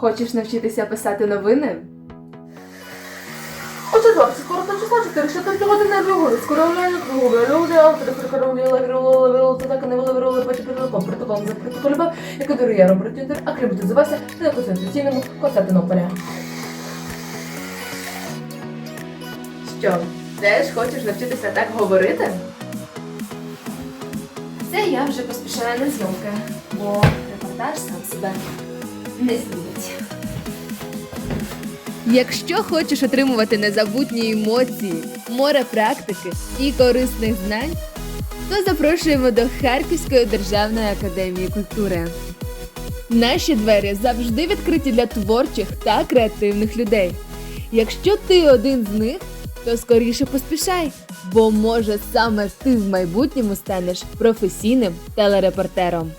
Хочеш навчитися писати новини? Отже, так, скоро та числа 4, що тут години вигоди, скоро онлайн круги, люди, автори, прикороліла, вірула, вірула, це так і не вила, вірула, потім протокол, протокол за протоколював, який доріє робить Тіндер, а кліматизувався на конституційному Константинополі. Що, теж хочеш навчитися так говорити? Це я вже поспішаю на зйомки, бо репортаж сам себе не змінить. Якщо хочеш отримувати незабутні емоції, море практики і корисних знань, то запрошуємо до Харківської державної академії культури. Наші двері завжди відкриті для творчих та креативних людей. Якщо ти один з них, то скоріше поспішай, бо може саме ти в майбутньому станеш професійним телерепортером.